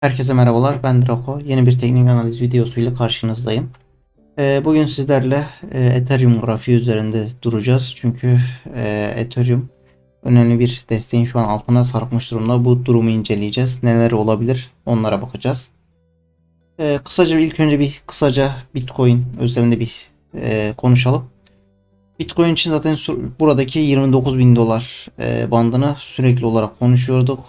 Herkese merhabalar, ben Draco. Yeni bir teknik analiz videosuyla karşınızdayım. Ee, bugün sizlerle e, Ethereum grafiği üzerinde duracağız. Çünkü e, Ethereum önemli bir desteğin şu an altına sarkmış durumda. Bu durumu inceleyeceğiz. Neler olabilir onlara bakacağız. Ee, kısaca ilk önce bir kısaca Bitcoin üzerinde bir e, konuşalım. Bitcoin için zaten buradaki 29 bin dolar bandını sürekli olarak konuşuyorduk.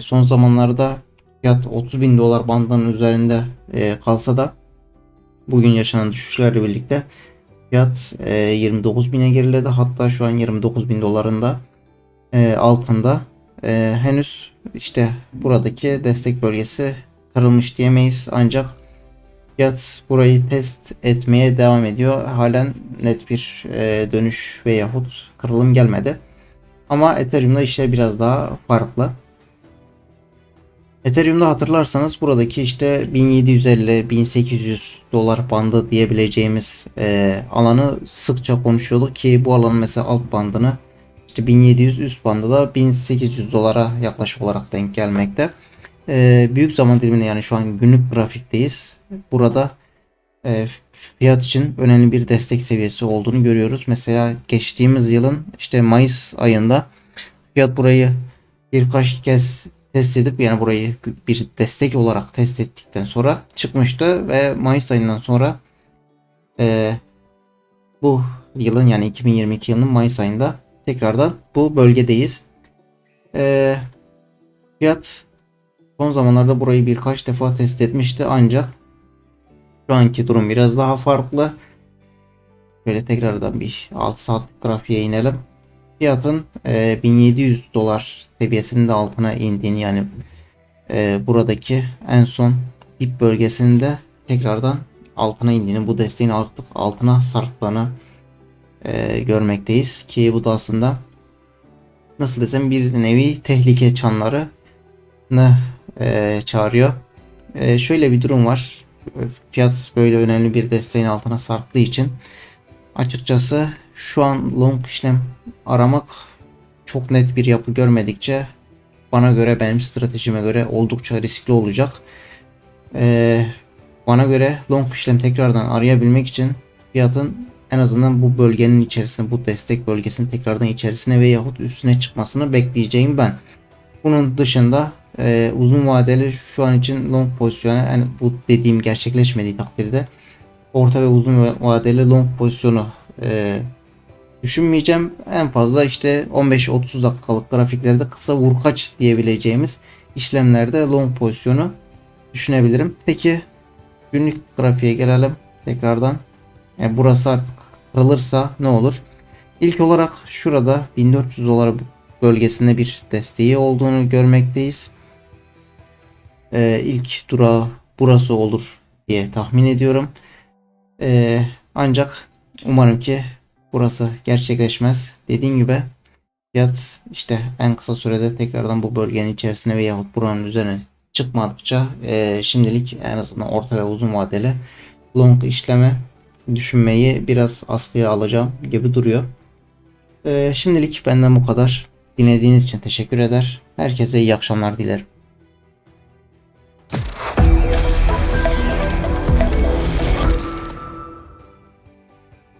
Son zamanlarda fiyat 30 bin dolar bandının üzerinde e, kalsa da bugün yaşanan düşüşlerle birlikte fiyat e, 29 bine geriledi. Hatta şu an 29 bin dolarında e, altında. E, henüz işte buradaki destek bölgesi kırılmış diyemeyiz. Ancak fiyat burayı test etmeye devam ediyor. Halen net bir e, dönüş veyahut kırılım gelmedi. Ama Ethereum'da işler biraz daha farklı. Ethereum'da hatırlarsanız buradaki işte 1750-1800 dolar bandı diyebileceğimiz e, alanı sıkça konuşuyorduk ki bu alanın mesela alt bandını işte 1700 üst bandı da 1800 dolara yaklaşık olarak denk gelmekte. E, büyük zaman diliminde yani şu an günlük grafikteyiz. Burada e, fiyat için önemli bir destek seviyesi olduğunu görüyoruz. Mesela geçtiğimiz yılın işte Mayıs ayında fiyat burayı birkaç kez test edip yani burayı bir destek olarak test ettikten sonra çıkmıştı ve Mayıs ayından sonra e, bu yılın yani 2022 yılının Mayıs ayında tekrardan bu bölgedeyiz. E, fiyat son zamanlarda burayı birkaç defa test etmişti ancak şu anki durum biraz daha farklı. Böyle tekrardan bir 6 saatlik grafiğe inelim fiyatın e, 1700 dolar seviyesinin de altına indiğini yani e, buradaki en son dip bölgesinde tekrardan altına indiğini bu desteğin artık altına sarktığını e, görmekteyiz ki bu da aslında nasıl desem bir nevi tehlike çanları e, çağırıyor. E, şöyle bir durum var. Fiyat böyle önemli bir desteğin altına sarktığı için açıkçası şu an long işlem aramak çok net bir yapı görmedikçe bana göre benim stratejime göre oldukça riskli olacak. Ee, bana göre long işlem tekrardan arayabilmek için fiyatın en azından bu bölgenin içerisine bu destek bölgesinin tekrardan içerisine ve yahut üstüne çıkmasını bekleyeceğim ben. Bunun dışında e, uzun vadeli şu an için long pozisyonu yani bu dediğim gerçekleşmediği takdirde orta ve uzun vadeli long pozisyonu e, düşünmeyeceğim. En fazla işte 15-30 dakikalık grafiklerde kısa vurkaç diyebileceğimiz işlemlerde long pozisyonu düşünebilirim. Peki günlük grafiğe gelelim tekrardan. Yani burası artık kırılırsa ne olur? İlk olarak şurada 1400 dolar bölgesinde bir desteği olduğunu görmekteyiz. Ee, ilk durağı burası olur diye tahmin ediyorum. Ee, ancak umarım ki burası gerçekleşmez. Dediğim gibi fiyat işte en kısa sürede tekrardan bu bölgenin içerisine veyahut buranın üzerine çıkmadıkça e, şimdilik en azından orta ve uzun vadeli long işleme düşünmeyi biraz askıya alacağım gibi duruyor. E, şimdilik benden bu kadar. Dinlediğiniz için teşekkür eder. Herkese iyi akşamlar dilerim.